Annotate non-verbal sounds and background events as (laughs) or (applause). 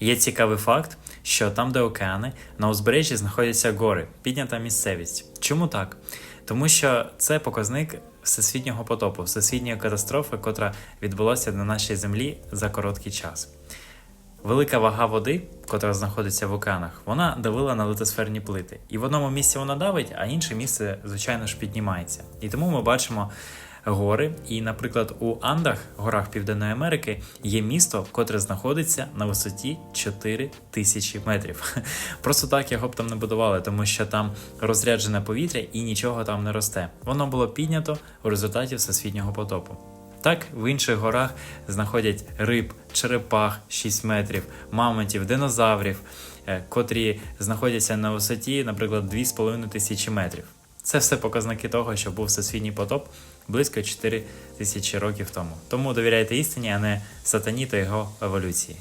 Є цікавий факт, що там, де океани, на узбережжі знаходяться гори, піднята місцевість. Чому так? Тому що це показник всесвітнього потопу, всесвітньої катастрофи, котра відбулася на нашій землі за короткий час. Велика вага води, котра знаходиться в океанах, вона давила на литосферні плити. І в одному місці вона давить, а інше місце, звичайно ж, піднімається. І тому ми бачимо гори. І, наприклад, у Андах, горах Південної Америки, є місто, котре знаходиться на висоті 4 тисячі метрів. (laughs) Просто так його б там не будували, тому що там розряджене повітря і нічого там не росте. Воно було піднято в результаті всесвітнього потопу. Так, в інших горах знаходять риб, черепах 6 метрів, мамонтів, динозаврів, е, котрі знаходяться на висоті, наприклад, 2,5 тисячі метрів. Це все показники того, що був всесвітній потоп близько 4 тисячі років тому. Тому довіряйте істині, а не сатані та його еволюції.